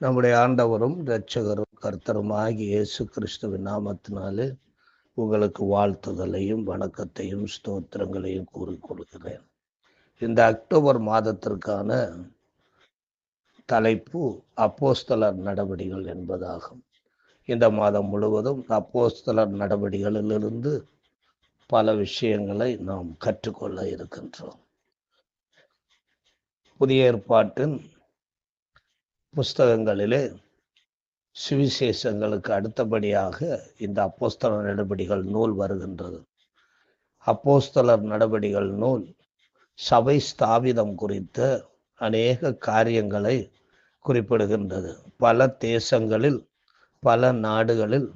நம்முடைய ஆண்டவரும் இரட்சகரும் கர்த்தருமாகிய இயேசு கிறிஸ்துவின் நாமத்தினாலே உங்களுக்கு வாழ்த்துதலையும் வணக்கத்தையும் ஸ்தோத்திரங்களையும் கூறிக்கொள்கிறேன். இந்த அக்டோபர் மாதத்திற்கான தலைப்பு அப்போஸ்தலர் நடவடிகள் என்பதாகும். இந்த மாதம் முழுவதும் அப்போஸ்தலர் நடவடிகளிலிருந்து பல விஷயங்களை நாம் கற்றுக்கொள்ள இருக்கின்றோம். புதிய ஏற்பாட்டின் புஸ்தகங்களிலே சுவிசேஷங்களுக்கு அடுத்தபடியாக இந்த அப்போஸ்தலர் நடவடிகள் நூல் வருகின்றது. அப்போஸ்தலர் நடவடிகள் நூல் சபை ஸ்தாபிதம் குறித்த அநேக காரியங்களை குறிப்பிடுகின்றது. பல தேசங்களில் பல நாடுகளில்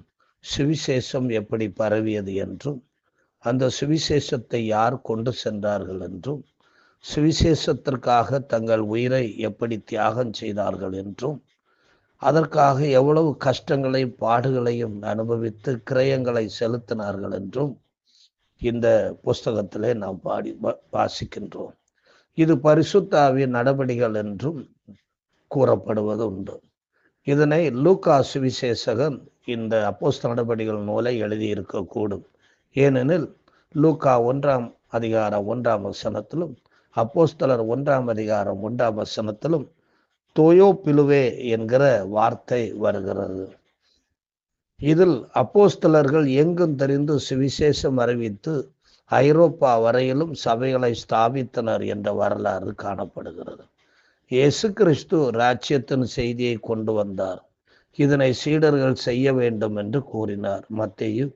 சுவிசேஷம் எப்படி பரவியது என்றும் அந்த சுவிசேஷத்தை யார் கொண்டு சென்றார்கள் என்றும் சுவிசேஷத்திற்காக தங்கள் உயிரை எப்படி தியாகம் செய்தார்கள் என்றும் அதற்காக எவ்வளவு கஷ்டங்களையும் பாடுகளையும் அனுபவித்து கிரயங்களை செலுத்தினார்கள் என்றும் இந்த புஸ்தகத்திலே நாம் பாடி வாசிக்கின்றோம். இது பரிசுத்தாவின் நடவடிகள் என்றும் கூறப்படுவது உண்டு இதனை லூக்கா சுவிசேஷகன் இந்த அப்போஸ் நடவடிகள் நூலை எழுதியிருக்கக்கூடும். ஏனெனில் லூக்கா ஒன்றாம் அதிகார ஒன்றாம் வசனத்திலும் அப்போஸ்தலர் ஒன்றாம் அதிகாரம் ஒன்றாம் வசனத்திலும் தோயோ பிலுவே என்கிற வார்த்தை வருகிறது. இதில் அப்போஸ்தலர்கள் எங்கும் தெரிந்து சுவிசேஷம் அறிவித்து ஐரோப்பா வரையிலும் சபைகளை ஸ்தாபித்தனர் என்ற வரலாறு காணப்படுகிறது. இயேசு கிறிஸ்து ராஜ்யத்தின் செய்தியை கொண்டு வந்தார். இதனை சீடர்கள் செய்ய வேண்டும் என்று கூறினார். மத்தியும்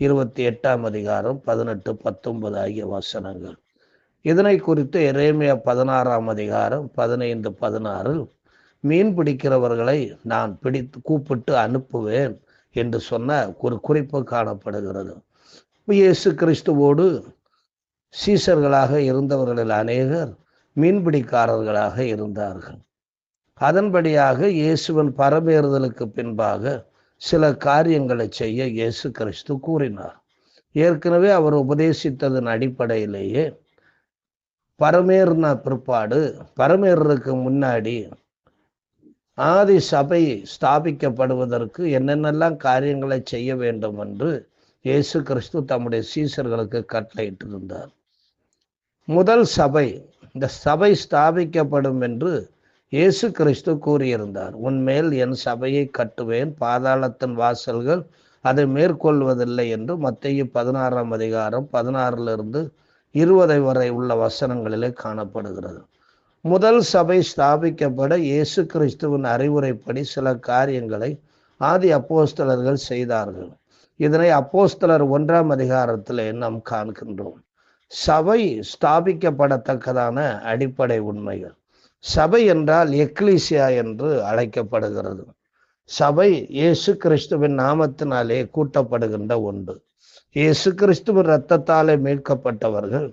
இருபத்தி எட்டாம் அதிகாரம் பதினெட்டு பத்தொன்பது ஆகிய வசனங்கள். இதனை குறித்து எரேமியா பதினாறாம் அதிகாரம் பதினைந்து பதினாறில் மீன் பிடிக்கிறவர்களை நான் பிடித்து கூப்பிட்டு அனுப்புவேன் என்று சொன்ன ஒரு குறிப்பு காணப்படுகிறது. இயேசு கிறிஸ்துவோடு சீசர்களாக இருந்தவர்களில் அநேகர் மீன்பிடிக்காரர்களாக இருந்தார்கள். அதன்படியாக இயேசுவின் பரமேறுதலுக்கு பின்பாக சில காரியங்களை செய்ய இயேசு கிறிஸ்து கூறினார். ஏற்கனவே அவர் உபதேசித்ததன் அடிப்படையிலேயே பரமேறுனா பிற்பாடு பரமேறதுக்கு முன்னாடி ஆதி சபை ஸ்தாபிக்கப்படுவதற்கு என்னென்னலாம் காரியங்களை செய்ய வேண்டும் என்று இயேசு கிறிஸ்து தம்முடைய சீசர்களுக்கு கட்டளையிட்டிருந்தார். முதல் சபை இந்த சபை ஸ்தாபிக்கப்படும் என்று இயேசு கிறிஸ்து கூறியிருந்தார். உன்மேல் என் சபையை கட்டுவேன் பாதாளத்தின் வாசல்கள் அதை மேற்கொள்வதில்லை என்று மத்திய பதினாறாம் அதிகாரம் பதினாறிலிருந்து இருபதை வரை உள்ள வசனங்களிலே காணப்படுகிறது. முதல் சபை ஸ்தாபிக்கப்பட இயேசு கிறிஸ்துவின் அறிவுரைப்படி சில காரியங்களை ஆதி அப்போஸ்தலர்கள் செய்தார்கள். இதனை அப்போஸ்தலர் ஒன்றாம் அதிகாரத்திலே நாம் காண்கின்றோம். சபை ஸ்தாபிக்கப்படத்தக்கதான அடிப்படை உண்மைகள். சபை என்றால் எக்லீசியா என்று அழைக்கப்படுகிறது. சபை இயேசு கிறிஸ்துவின் நாமத்தினாலே கூட்டப்படுகின்ற ஒன்று. இயேசு கிறிஸ்துவின் இரத்தத்தாலே மீட்கப்பட்டவர்கள்.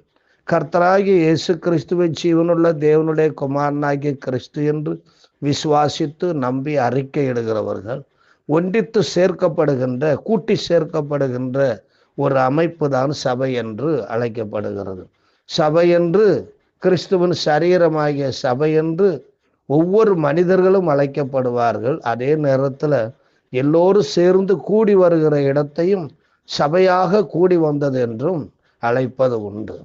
கர்த்தராகி இயேசு கிறிஸ்துவை ஜீவனுள்ள தேவனுடைய குமாரனாகிய கிறிஸ்து என்று விசுவாசித்து நம்பி அறிக்கையிடுகிறவர்கள். ஒன்றித்து சேர்க்கப்படுகின்ற கூட்டி சேர்க்கப்படுகின்ற ஒரு அமைப்பு தான் சபை என்று அழைக்கப்படுகிறது. சபை என்று கிறிஸ்துவின் சரீரமாகிய சபை என்று ஒவ்வொரு மனிதர்களும் அழைக்கப்படுவார்கள். அதே நேரத்தில் எல்லோரும் சேர்ந்து கூடி வருகிற இடத்தையும் சபையாக கூடி வந்தது என்றும் அழைப்பது உண்டு.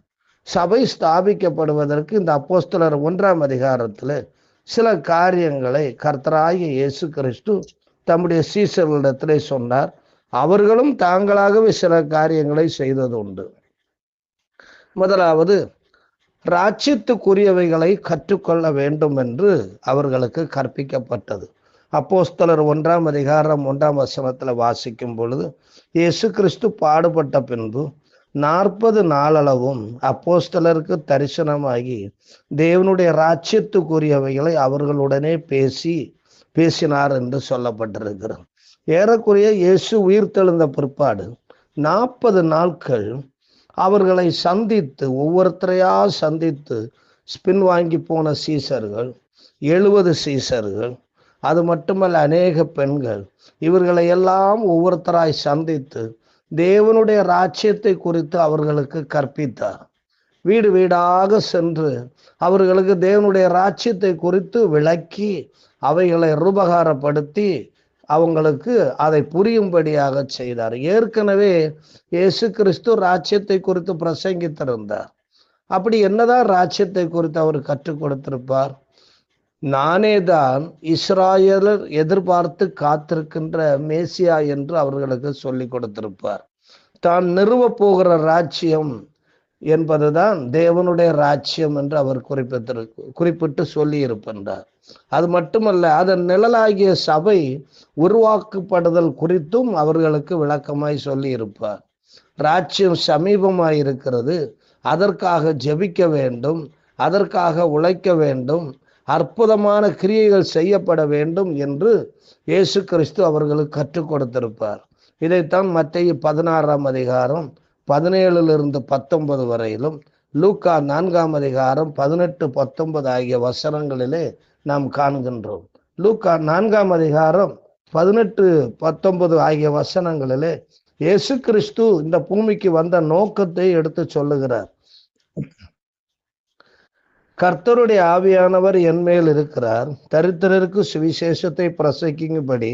சபை ஸ்தாபிக்கப்படுவதற்கு இந்த அப்போஸ்தலர் ஒன்றாம் அதிகாரத்தில் சில காரியங்களை கர்த்தராகிய இயேசு கிறிஸ்து தம்முடைய சீசர்களிடத்திலே சொன்னார். அவர்களும் தாங்களாகவே சில காரியங்களை செய்தது உண்டு. முதலாவது ராட்சியத்துக்குரியவைகளை கற்றுக்கொள்ள வேண்டும் என்று அவர்களுக்கு கற்பிக்கப்பட்டது. அப்போஸ்தலர் ஒன்றாம் அதிகாரம் ஒன்றாம் வசனத்தில் வாசிக்கும் பொழுது இயேசு கிறிஸ்து பாடுபட்ட பின்பு நாற்பது நாளளவும் அப்போஸ்தலருக்கு தரிசனமாகி தேவனுடைய ராச்சியத்துக்குரியவைகளை அவர்களுடனே பேசி பேசினார் என்று சொல்லப்பட்டிருக்கிறது. ஏறக்குறைய இயேசு உயிர்த்தெழுந்த பிற்பாடு நாற்பது நாட்கள் அவர்களை சந்தித்து ஒவ்வொருத்தரையா சந்தித்து ஸ்பின் வாங்கி போன சீசர்கள் எழுபது சீசர்கள் அது மட்டுமல்ல அநேக பெண்கள். இவர்களை எல்லாம் ஒவ்வொருத்தராய் சந்தித்து தேவனுடைய ராஜ்யத்தை குறித்து அவர்களுக்கு கற்பித்தார். வீடு வீடாக சென்று அவர்களுக்கு தேவனுடைய ராஜ்யத்தை குறித்து விளக்கி அவைகளை ரூபகாரப்படுத்தி அவங்களுக்கு அதை புரியும்படியாக செய்தார். ஏற்கனவே இயேசு கிறிஸ்து ராஜ்யத்தை குறித்து பிரசங்கித்திருந்தார். அப்படி என்னதான் ராஜ்யத்தை குறித்து அவர் கற்றுக் கொடுத்திருப்பார்? நானே தான் இஸ்ராயலர் எதிர்பார்த்து காத்திருக்கின்ற மேசியா என்று அவர்களுக்கு சொல்லி கொடுத்திருப்பார். தான் நிறுவ போகிற ராஜ்யம் என்பதுதான் தேவனுடைய ராஜ்யம் என்று அவர் குறிப்பிட்டிரு குறிப்பிட்டு சொல்லி இருக்கின்றார் அது மட்டுமல்ல அதன் நிழலாகிய சபை உருவாக்கப்படுதல் குறித்தும் அவர்களுக்கு விளக்கமாய் சொல்லி இருப்பார் ராஜ்யம் சமீபமாய் இருக்கிறது அதற்காக ஜெபிக்க வேண்டும் அதற்காக உழைக்க வேண்டும் அற்புதமான கிரியைகள் செய்யப்பட வேண்டும் என்று இயேசு கிறிஸ்து அவர்களுக்கு கற்றுக் கொடுத்திருப்பார். இதைத்தான் மத்திய பதினாறாம் அதிகாரம் பதினேழுலிருந்து பத்தொன்பது வரையிலும் லூக்கா நான்காம் அதிகாரம் பதினெட்டு பத்தொன்பது ஆகிய வசனங்களிலே நாம் காண்கின்றோம். லூக்கா நான்காம் அதிகாரம் பதினெட்டு பத்தொன்பது ஆகிய வசனங்களிலே இயேசு கிறிஸ்து இந்த பூமிக்கு வந்த நோக்கத்தை எடுத்து சொல்லுகிறார். கர்த்தருடைய ஆவியானவர் என் மேல் இருக்கிறார். தரித்திரருக்கு சுவிசேஷத்தை பிரசங்கிக்கும்படி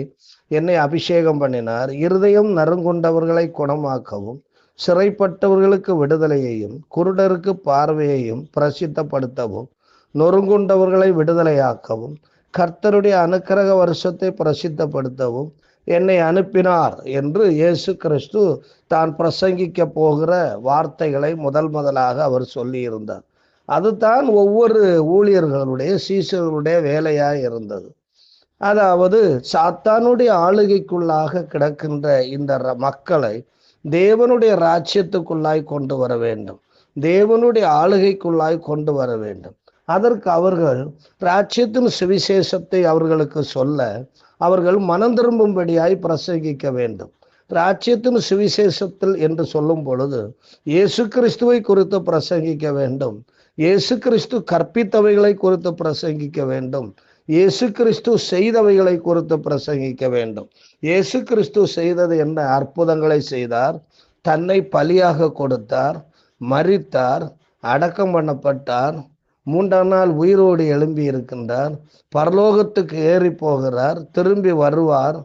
என்னை அபிஷேகம் பண்ணினார். இருதயம் நறுங்குண்டவர்களை குணமாக்கவும் சிறைப்பட்டவர்களுக்கு விடுதலையையும் குருடருக்கு பார்வையையும் பிரசித்தப்படுத்தவும் நொறுங்குண்டவர்களை விடுதலையாக்கவும் கர்த்தருடைய அனுக்கிரக வருஷத்தை பிரசித்தப்படுத்தவும் என்னை அனுப்பினார் என்று இயேசு கிறிஸ்து தான் பிரசங்கிக்க போகிற வார்த்தைகளை முதல் முதலாக அவர் சொல்லியிருந்தார். அதுதான் ஒவ்வொரு ஊழியர்களுடைய சீசர்களுடைய வேலையாக இருந்தது. அதாவது சாத்தானுடைய ஆளுகைக்குள்ளாக கிடக்கின்ற இந்த மக்களை தேவனுடைய ராஜ்யத்துக்குள்ளாய் கொண்டு வர வேண்டும். தேவனுடைய ஆளுகைக்குள்ளாய் கொண்டு வர வேண்டும். அதற்கு அவர்கள் ராஜ்யத்தின் சுவிசேஷத்தை அவர்களுக்கு சொல்ல அவர்கள் மனம் திரும்பும்படியாய் பிரசங்கிக்க வேண்டும். ராஜ்யத்தின் சுவிசேஷத்தில் என்று சொல்லும் பொழுது இயேசு கிறிஸ்துவை குறித்து பிரசங்கிக்க வேண்டும். இயேசு கிறிஸ்து கற்பித்தவைகளை குறித்து பிரசங்கிக்க வேண்டும். இயேசு கிறிஸ்து செய்தவைகளை குறித்து பிரசங்கிக்க வேண்டும். இயேசு கிறிஸ்து செய்தது என்ன? அற்புதங்களை செய்தார் தன்னை பலியாக கொடுத்தார் மறித்தார் அடக்கம் பண்ணப்பட்டார் மூன்றாம் நாள் உயிரோடு எழும்பி இருக்கின்றார் பரலோகத்துக்கு ஏறி போகிறார் திரும்பி வருவார்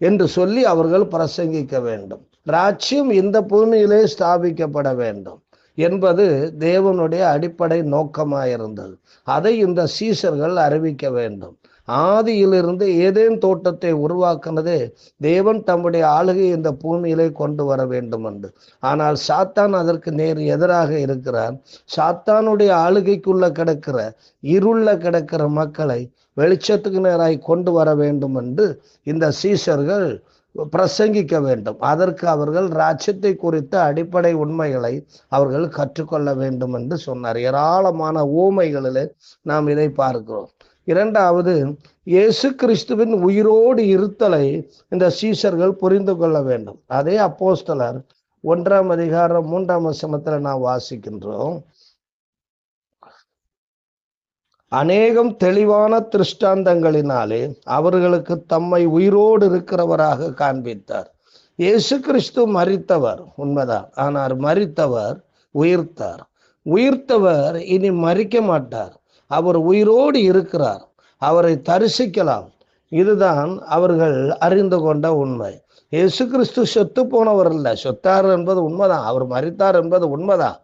என்று சொல்லி அவர்கள் பிரசங்கிக்க வேண்டும். ராஜ்யம் இந்த பூமியிலே ஸ்தாபிக்கப்பட வேண்டும். என்பது தேவனுடைய அடிப்படை நோக்கமாயிருந்தது. அதை இந்த சீசர்கள் அறிவிக்க வேண்டும். ஆதியிலிருந்து ஏதேன் தோட்டத்தை உருவாக்குனதே தேவன் தம்முடைய ஆளுகை இந்த பூமியிலே கொண்டு வர வேண்டும் என்று ஆனால் சாத்தான் அதற்கு நேர் எதிராக இருக்கிறார் சாத்தானுடைய ஆளுகைக்குள்ள கிடக்கிற இருள கிடக்கிற மக்களை வெளிச்சத்துக்கு நேராய் கொண்டு வர வேண்டும் என்று இந்த சீசர்கள் பிரசங்கிக்க வேண்டும். அதற்கு அவர்கள் ராஜ்யத்தை குறித்த அடிப்படை உண்மைகளை அவர்கள் கற்றுக்கொள்ள வேண்டும் என்று சொன்னார். ஏராளமான ஊமைகளிலே நாம் இதை பார்க்கிறோம். இரண்டாவது இயேசு கிறிஸ்துவின் உயிரோடு இருத்தலை இந்த சீசர்கள் புரிந்து கொள்ள வேண்டும். அதே அப்போஸ்தலர் ஒன்றாம் அதிகாரம் மூன்றாம் வசமத்தில் நாம் வாசிக்கின்றோம். அநேகம் தெளிவான திருஷ்டாந்தங்களினாலே அவர்களுக்கு தம்மை உயிரோடு இருக்கிறவராக காண்பித்தார். இயேசு கிறிஸ்து மறித்தவர் உண்மைதான். ஆனால் மறித்தவர் உயிர்த்தார். உயிர்த்தவர் இனி மறிக்க மாட்டார். அவர் உயிரோடு இருக்கிறார். அவரை தரிசிக்கலாம். இதுதான் அவர்கள் அறிந்து கொண்ட உண்மை. இயேசு கிறிஸ்து செத்து போனவர் இல்லை சொத்தார் என்பது உண்மைதான். அவர் மறித்தார் என்பது உண்மைதான்.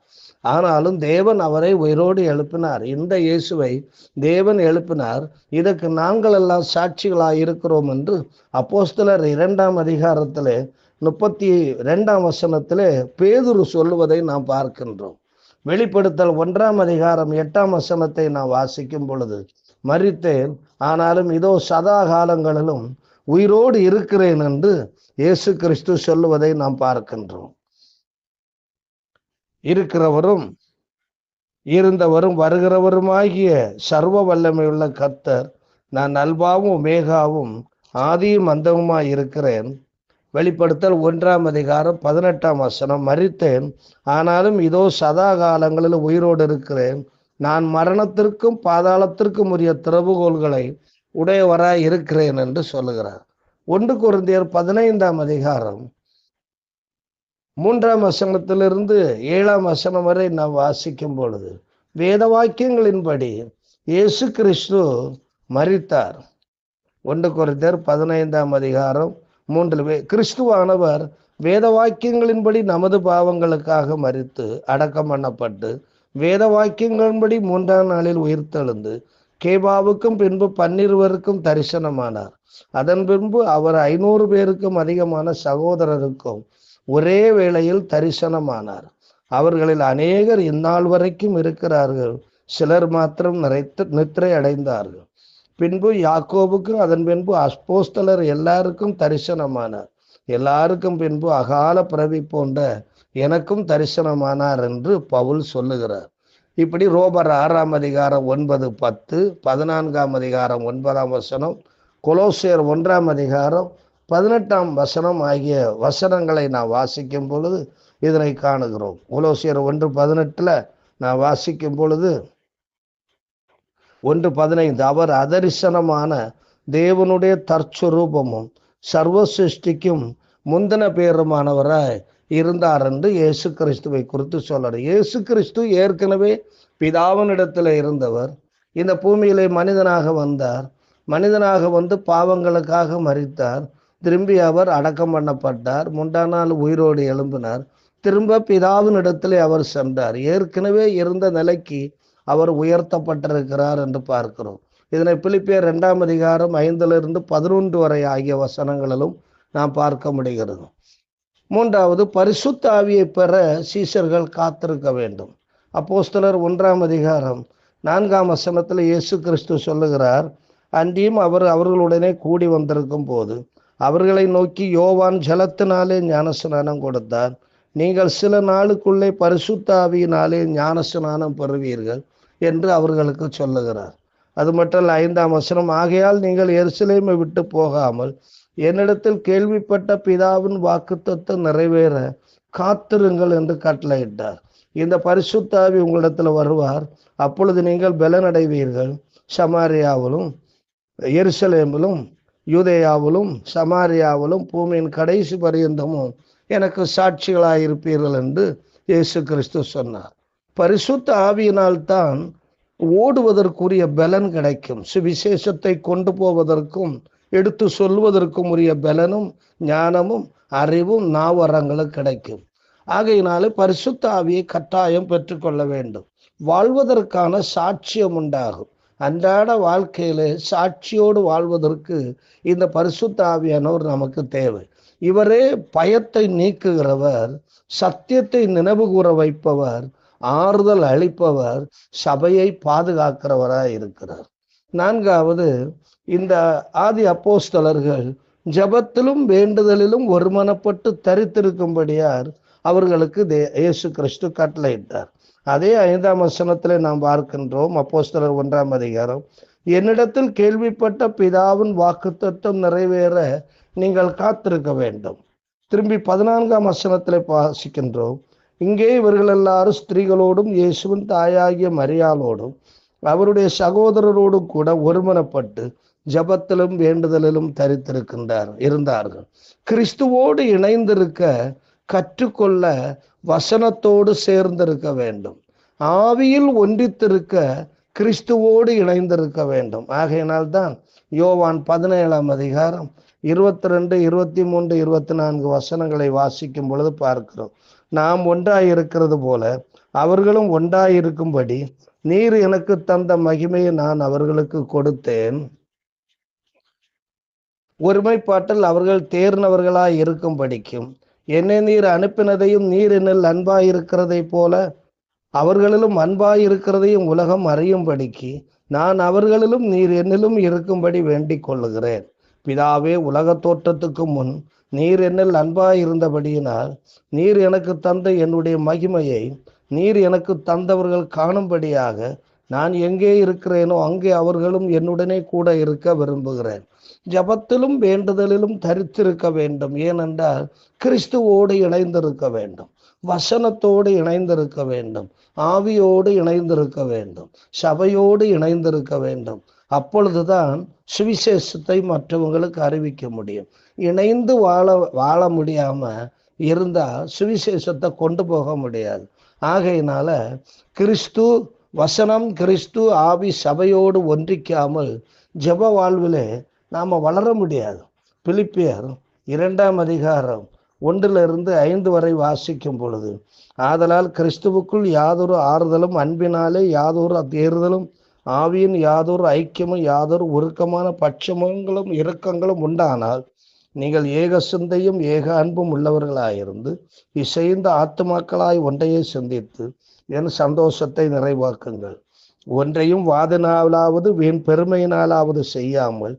ஆனாலும் தேவன் அவரை உயிரோடு எழுப்பினார். இந்த இயேசுவை தேவன் எழுப்பினார். இதற்கு நாங்கள் எல்லாம் சாட்சிகளாக இருக்கிறோம் என்று அப்போஸ்தலர் இரண்டாம் அதிகாரத்திலே முப்பத்தி ரெண்டாம் வசனத்திலே பேதுரு சொல்லுவதை நாம் பார்க்கின்றோம். வெளிப்படுத்தல் ஒன்றாம் அதிகாரம் எட்டாம் வசனத்தை நான் வாசிக்கும் பொழுது மறித்தேன் ஆனாலும் இதோ சதா காலங்களிலும் உயிரோடு இருக்கிறேன் என்று இயேசு கிறிஸ்து சொல்லுவதை நாம் பார்க்கின்றோம். இருக்கிறவரும் இருந்தவரும் வருகிறவருமாகிய சர்வ வல்லமையுள்ள கத்தர் நான் நல்பாவும் மேகாவும் ஆதியும் அந்தவுமாய் இருக்கிறேன். வெளிப்படுத்தல் ஒன்றாம் அதிகாரம் பதினெட்டாம் வசனம். மறித்தேன் ஆனாலும் இதோ சதா காலங்களில் உயிரோடு இருக்கிறேன். நான் மரணத்திற்கும் பாதாளத்திற்கும் உரிய திறவுகோள்களை உடையவராய் இருக்கிறேன் என்று சொல்லுகிறார். ஒன்று குருந்தியர் பதினைந்தாம் அதிகாரம் மூன்றாம் வசனத்திலிருந்து ஏழாம் வசனம் வரை நாம் வாசிக்கும் பொழுது வேத வாக்கியங்களின்படி இயேசு கிறிஸ்து மறித்தார் ஒன்று குறைந்தர் பதினைந்தாம் அதிகாரம் மூன்று கிறிஸ்துவானவர் வேத வாக்கியங்களின்படி நமது பாவங்களுக்காக மறித்து அடக்கம் பண்ணப்பட்டு வேத வாக்கியங்களின்படி மூன்றாம் நாளில் உயிர்த்தெழுந்து கேபாவுக்கும் பின்பு பன்னிருவருக்கும் தரிசனமானார். அதன் பின்பு அவர் ஐநூறு பேருக்கும் அதிகமான சகோதரருக்கும் ஒரே வேளையில் தரிசனமானார். அவர்களில் அநேகர் இந்நாள் வரைக்கும் இருக்கிறார்கள். சிலர் மாத்திரம் நிறைத்து நித்திரை அடைந்தார்கள். பின்பு யாக்கோபுக்கும் அதன் பின்பு அஸ்போஸ்தலர் எல்லாருக்கும் தரிசனமானார். எல்லாருக்கும் பின்பு அகால பிறவி போன்ற எனக்கும் தரிசனமானார் என்று பவுல் சொல்லுகிறார். இப்படி ரோபர் ஆறாம் அதிகாரம் ஒன்பது பத்து பதினான்காம் அதிகாரம் ஒன்பதாம் வசனம் கொலோசியர் ஒன்றாம் அதிகாரம் பதினெட்டாம் வசனம் ஆகிய வசனங்களை நான் வாசிக்கும் பொழுது இதனை காணுகிறோம். உலோசியர் ஒன்று பதினெட்டில் நான் வாசிக்கும் பொழுது ஒன்று பதினைந்து அவர் அதரிசனமான தேவனுடைய தற்சுரூபமும் சர்வ சிருஷ்டிக்கும் முந்தின பேருமானவராய் இருந்தார் என்று இயேசு கிறிஸ்துவை குறித்து சொல்றார் இயேசு கிறிஸ்து ஏற்கனவே பிதாவினிடத்தில் இருந்தவர். இந்த பூமியிலே மனிதனாக வந்தார். மனிதனாக வந்து பாவங்களுக்காக மறித்தார் திரும்பி அவர் அடக்கம் பண்ணப்பட்டார். முண்டா நாள் உயிரோடு எழும்பினார். திரும்ப பிதாவினிடத்திலே அவர் சென்றார். ஏற்கனவே இருந்த நிலைக்கு அவர் உயர்த்தப்பட்டிருக்கிறார் என்று பார்க்கிறோம். இதனை பிலிப்பியர் இரண்டாம் அதிகாரம் ஐந்திலிருந்து பதினொன்று வரை ஆகிய வசனங்களிலும் நாம் பார்க்க முடிகிறது. மூன்றாவது பரிசுத்த ஆவியை பெற சீசர்கள் காத்திருக்க வேண்டும். அப்போஸ்தலர் ஒன்றாம் அதிகாரம் நான்காம் வசனத்தில் இயேசு கிறிஸ்து சொல்லுகிறார் அன்றியும் அவர் அவர்களுடனே கூடி வந்திருக்கும் போது அவர்களை நோக்கி யோவான் ஜலத்தினாலே ஞானஸ்நானம் கொடுத்தார். நீங்கள் சில நாளுக்குள்ளே பரிசுத்தாவியினாலே ஞானஸ்நானம் பெறுவீர்கள் என்று அவர்களுக்கு சொல்லுகிறார். அது மட்டும் ஐந்தாம் வசனம் ஆகையால் நீங்கள் எருசலேமை விட்டு போகாமல் என்னிடத்தில் கேள்விப்பட்ட பிதாவின் வாக்குத்தத்தை நிறைவேற காத்திருங்கள் என்று கட்டளையிட்டார். இந்த பரிசுத்தாவி உங்களிடத்தில் வருவார். அப்பொழுது நீங்கள் பலனடைவீர்கள். சமாரியாவிலும் எருசலேமிலும் யூதேயாவிலும் சமாரியாவிலும் பூமியின் கடைசி பரியந்தமும் எனக்கு சாட்சிகளாயிருப்பீர்கள் என்று இயேசு கிறிஸ்து சொன்னார். பரிசுத்த ஆவியினால்தான் ஓடுவதற்குரிய பலன் கிடைக்கும். சுவிசேஷத்தை கொண்டு போவதற்கும் எடுத்து சொல்வதற்கும் உரிய பலனும் ஞானமும் அறிவும் நாவரங்களும் கிடைக்கும். ஆகையினாலே பரிசுத்த ஆவியை கட்டாயம் பெற்றுக்கொள்ள வேண்டும். வாழ்வதற்கான சாட்சியம் உண்டாகும். அன்றாட வாழ்க்கையிலே சாட்சியோடு வாழ்வதற்கு இந்த பரிசுத்த ஆவியானவர் நமக்கு தேவை. இவரே பயத்தை நீக்குகிறவர் சத்தியத்தை நினைவு கூற வைப்பவர் ஆறுதல் அளிப்பவர் சபையை பாதுகாக்கிறவராய் இருக்கிறார். நான்காவது இந்த ஆதி அப்போஸ்தலர்கள் ஜபத்திலும் வேண்டுதலிலும் ஒருமனப்பட்டு தரித்திருக்கும்படியார் அவர்களுக்கு தே இயேசு கிறிஸ்து கட்டளையிட்டார். அதே ஐந்தாம் வசனத்தில் நாம் பார்க்கின்றோம் அப்போஸ்தலர் ஒன்றாம் அதிகாரம். என்னிடத்தில் கேள்விப்பட்ட பிதாவின் வாக்குத்தத்தம் நிறைவேற நீங்கள் காத்திருக்க வேண்டும். திரும்பி பதினான்காம் வசனத்தில் வாசிக்கின்றோம். இங்கே இவர்கள் எல்லாரும் ஸ்திரீகளோடும் இயேசுவின் தாயாகிய மரியாளோடும் அவருடைய சகோதரரோடும் கூட ஒருமனப்பட்டு ஜபத்திலும் வேண்டுதலிலும் தரித்திருக்கின்றார் இருந்தார்கள். கிறிஸ்துவோடு இணைந்திருக்க கற்றுக்கொள்ள வசனத்தோடு சேர்ந்திருக்க வேண்டும். ஆவியில் ஒன்றித்திருக்க கிறிஸ்துவோடு இணைந்திருக்க வேண்டும். ஆகையினால் தான் யோவான் பதினேழாம் அதிகாரம் இருபத்தி ரெண்டு இருபத்தி மூன்று இருபத்தி நான்கு வசனங்களை வாசிக்கும் பொழுது பார்க்கிறோம். நாம் ஒன்றாய் இருக்கிறது போல அவர்களும் ஒன்றாயிருக்கும்படி நீர் எனக்கு தந்த மகிமையை நான் அவர்களுக்கு கொடுத்தேன். ஒருமைப்பாட்டில் அவர்கள் தேர்ந்தவர்களாய் இருக்கும்படிக்கும் என்னை நீர் அனுப்பினதையும் நீர் என்னில் அன்பாயிருக்கிறதை போல அவர்களிலும் அன்பாயிருக்கிறதையும் உலகம் அறியும்படிக்கு நான் அவர்களிலும் நீர் என்னிலும் இருக்கும்படி வேண்டிக் கொள்ளுகிறேன். பிதாவே உலக தோற்றத்துக்கு முன் நீர் என்னில் அன்பாயிருந்தபடியினால் நீர் எனக்கு தந்த என்னுடைய மகிமையை நீர் எனக்கு தந்தவர்கள் காணும்படியாக நான் எங்கே இருக்கிறேனோ அங்கே அவர்களும் என்னுடனே கூட இருக்க விரும்புகிறேன். ஜபத்திலும் வேண்டுதலிலும் தரித்திருக்க வேண்டும். ஏனென்றால் கிறிஸ்துவோடு இணைந்திருக்க வேண்டும். வசனத்தோடு இணைந்திருக்க வேண்டும். ஆவியோடு இணைந்திருக்க வேண்டும். சபையோடு இணைந்திருக்க வேண்டும். அப்பொழுதுதான் சுவிசேஷத்தை மற்றவங்களுக்கு அறிவிக்க முடியும். இணைந்து வாழ வாழ முடியாம இருந்தால் சுவிசேஷத்தை கொண்டு போக முடியாது. ஆகையினால கிறிஸ்து வசனம் கிறிஸ்து ஆவி சபையோடு ஒன்றிக்காமல் ஜெப வாழ்விலே நாம் வளர முடியாது. பிலிப்பியர் இரண்டாம் அதிகாரம் ஒன்றிலிருந்து ஐந்து வரை வாசிக்கும் பொழுது ஆதலால் கிறிஸ்துவுக்குள் யாதொரு ஆறுதலும் அன்பினாலே யாதொரு தேறுதலும் ஆவியின் யாதொரு ஐக்கியமும் யாதொரு உருக்கமான பட்சமங்களும் இரக்கங்களும் உண்டானால் நீங்கள் ஏக சிந்தையும் ஏக அன்பும் உள்ளவர்களாயிருந்து இசைந்த ஆத்துமாக்களாய் ஒன்றையே சிந்தித்து என் சந்தோஷத்தை நிறைவாக்குங்கள். ஒன்றையும் வாதினாலாவது வீண் பெருமையினாலாவது செய்யாமல்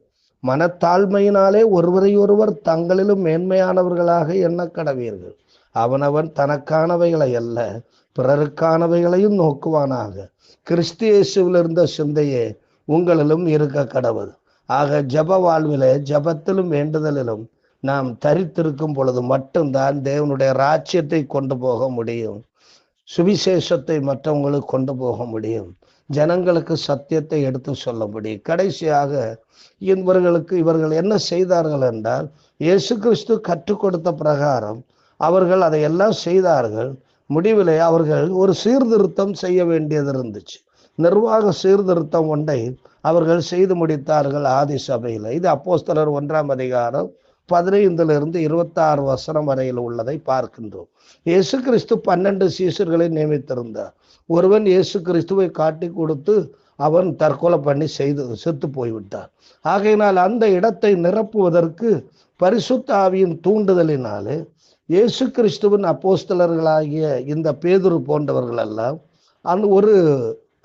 மனத்தாழ்மையினாலே ஒருவரையொருவர் தங்களிலும் மேன்மையானவர்களாக எண்ண கடவீர்கள். அவனவன் தனக்கானவைகளை அல்ல பிறருக்கானவைகளையும் நோக்குவானாக. கிறிஸ்தியேசுவில் இருந்த சிந்தையே உங்களிலும் இருக்க கடவுள். ஆக ஜப வாழ்விலே ஜபத்திலும் வேண்டுதலிலும் நாம் தரித்திருக்கும் பொழுது மட்டும்தான் தேவனுடைய ராஜ்யத்தை கொண்டு போக முடியும். சுவிசேஷத்தை மற்றவங்களுக்கு கொண்டு போக முடியும். ஜனங்களுக்கு சத்தியத்தை எடுத்து சொல்ல முடியும் கடைசியாக இவர்களுக்கு இவர்கள் என்ன செய்தார்கள் என்றால் இயேசு கிறிஸ்து கற்றுக் கொடுத்த பிரகாரம் அவர்கள் அதையெல்லாம் செய்தார்கள். முடிவிலே அவர்கள் ஒரு சீர்திருத்தம் செய்ய வேண்டியது இருந்துச்சு. நிர்வாக சீர்திருத்தம் ஒன்றை அவர்கள் செய்து முடித்தார்கள் ஆதி சபையில் இது அப்போஸ்தலர் ஒன்றாம் அதிகாரம் பதினைந்திலிருந்து இருபத்தாறு வசனம் வரையில் உள்ளதை பார்க்கின்றோம். இயேசு கிறிஸ்து பன்னெண்டு சீசர்களை நியமித்திருந்தார். ஒருவன் இயேசு கிறிஸ்துவை காட்டி கொடுத்து அவன் தற்கொலை பண்ணி செய்து செத்து போய்விட்டார் ஆகையினால் அந்த இடத்தை நிரப்புவதற்கு பரிசுத்த ஆவியின் தூண்டுதலினாலே இயேசு கிறிஸ்துவின் அப்போஸ்தலர்களாகிய இந்த பேதுரு போன்றவர்கள் எல்லாம் அந்த ஒரு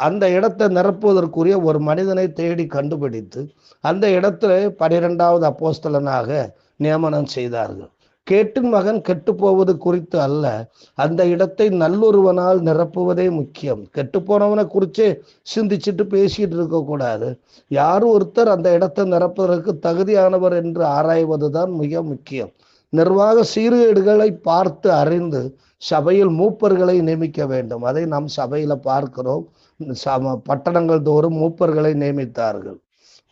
அந்த இடத்தை நிரப்புவதற்குரிய ஒரு மனிதனை தேடி கண்டுபிடித்து அந்த இடத்துல பனிரெண்டாவது அப்போஸ்தலனாக நியமனம் செய்தார்கள். கேட்டின் மகன் கெட்டு போவது குறித்து அல்ல. அந்த இடத்தை நல்லொருவனால் நிரப்புவதே முக்கியம். கெட்டு போனவனை குறிச்சே சிந்திச்சுட்டு பேசிட்டு இருக்க கூடாது. யார் ஒருத்தர் அந்த இடத்தை நிரப்புவதற்கு தகுதியானவர் என்று ஆராய்வதுதான் மிக முக்கியம். நிர்வாக சீர்கேடுகளை பார்த்து அறிந்து சபையில் மூப்பர்களை நியமிக்க வேண்டும். அதை நாம் சபையில பார்க்கிறோம். சம பட்டணங்கள் தோறும் மூப்பர்களை நியமித்தார்கள்.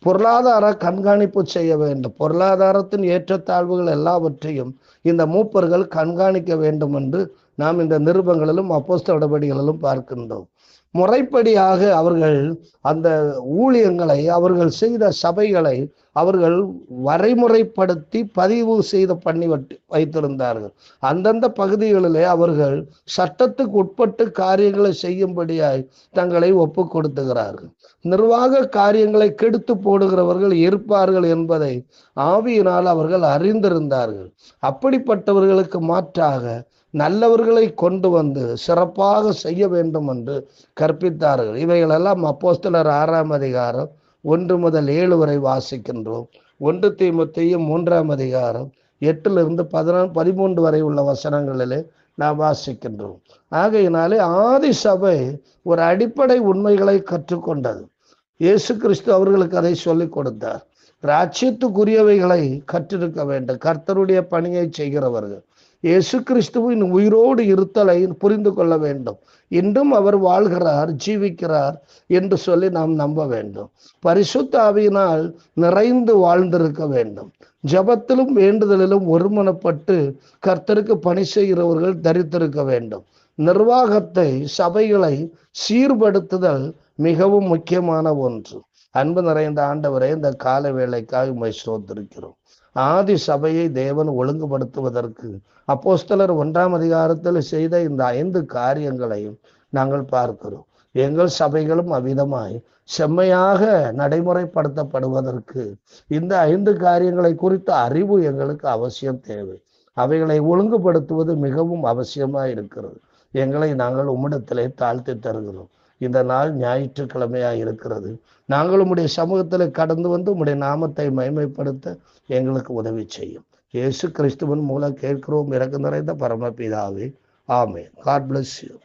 பொருளாதார கண்காணிப்பு செய்ய வேண்டும். பொருளாதாரத்தின் ஏற்றத்தாழ்வுகள் எல்லாவற்றையும் இந்த மூப்பர்கள் கண்காணிக்க வேண்டும் என்று நாம் இந்த நிருபங்களிலும் அப்போஸ்த நடவடிக்கைகளிலும் பார்க்கின்றோம். முறைப்படியாக அவர்கள் அந்த ஊழியங்களை அவர்கள் செய்த சபைகளை அவர்கள் வரைமுறைப்படுத்தி பதிவு செய்து பண்ணி வைத்திருந்தார்கள். அந்தந்த பகுதிகளிலே அவர்கள் சட்டத்துக்கு உட்பட்டு காரியங்களை செய்யும்படியாய் தங்களை ஒப்பு கொடுத்துகிறார்கள். நிர்வாக காரியங்களை கெடுத்து போடுகிறவர்கள் இருப்பார்கள் என்பதை ஆவியினால் அவர்கள் அறிந்திருந்தார்கள். அப்படிப்பட்டவர்களுக்கு மாற்றாக நல்லவர்களை கொண்டு வந்து சிறப்பாக செய்ய வேண்டும் என்று கற்பித்தார்கள். இவைகளெல்லாம் அப்போஸ்தலர் ஆறாம் அதிகாரம் ஒன்று முதல் ஏழு வரை வாசிக்கின்றோம். ஒன்று தீமத்தையும் மூன்றாம் அதிகாரம் எட்டிலிருந்து பதினா பதிமூன்று வரை உள்ள வசனங்களிலே நாம் வாசிக்கின்றோம். ஆகையினாலே ஆதி சபை ஒரு அடிப்படை உண்மைகளை கற்றுக்கொண்டது. இயேசு கிறிஸ்து அவர்களுக்கு அதை சொல்லிக் கொடுத்தார். ராட்சியத்துக்குரியவைகளை கற்றிருக்க வேண்டும். கர்த்தருடைய பணியை செய்கிறவர்கள். இயேசு கிறிஸ்துவின் உயிரோடு இருத்தலை புரிந்து கொள்ள வேண்டும். இன்றும் அவர் வாழ்கிறார் ஜீவிக்கிறார் என்று சொல்லி நாம் நம்ப வேண்டும். பரிசுத்தாவியினால் நிறைந்து வாழ்ந்திருக்க வேண்டும். ஜபத்திலும் வேண்டுதலிலும் ஒருமனப்பட்டு கர்த்தருக்கு பணி செய்கிறவர்கள் தரித்திருக்க வேண்டும். நிர்வாகத்தை சபைகளை சீர்படுத்துதல் மிகவும் முக்கியமான ஒன்று. அன்பு நிறைந்த ஆண்டவரை இந்த கால வேலைக்காக உண்மை சோத்திருக்கிறோம் ஆதி சபையை தேவன் ஒழுங்குபடுத்துவதற்கு அப்போஸ்தலர் ஒன்றாம் அதிகாரத்தில் செய்த இந்த ஐந்து காரியங்களையும் நாங்கள் பார்க்கிறோம். எங்கள் சபைகளும் அவ்விதமாய் செம்மையாக நடைமுறைப்படுத்தப்படுவதற்கு இந்த ஐந்து காரியங்களை குறித்த அறிவு எங்களுக்கு அவசியம் தேவை. அவைகளை ஒழுங்குபடுத்துவது மிகவும் அவசியமாக இருக்கிறது எங்களை நாங்கள் உம்மிடத்திலே தாழ்த்தி தருகிறோம். இந்த நாள் ஞாயிற்றுக்கிழமையாக இருக்கிறது. நாங்கள் உம்முடைய சமூகத்தில் கடந்து வந்து உம்முடைய நாமத்தை மைமைப்படுத்த எங்களுக்கு உதவி செய்யும். இயேசு கிறிஸ்துவன் மூலம் கேட்கிறோம் இறக்கு நிறைந்த பரமபிதாவே. ஆமே காட் பிளஸ் யூ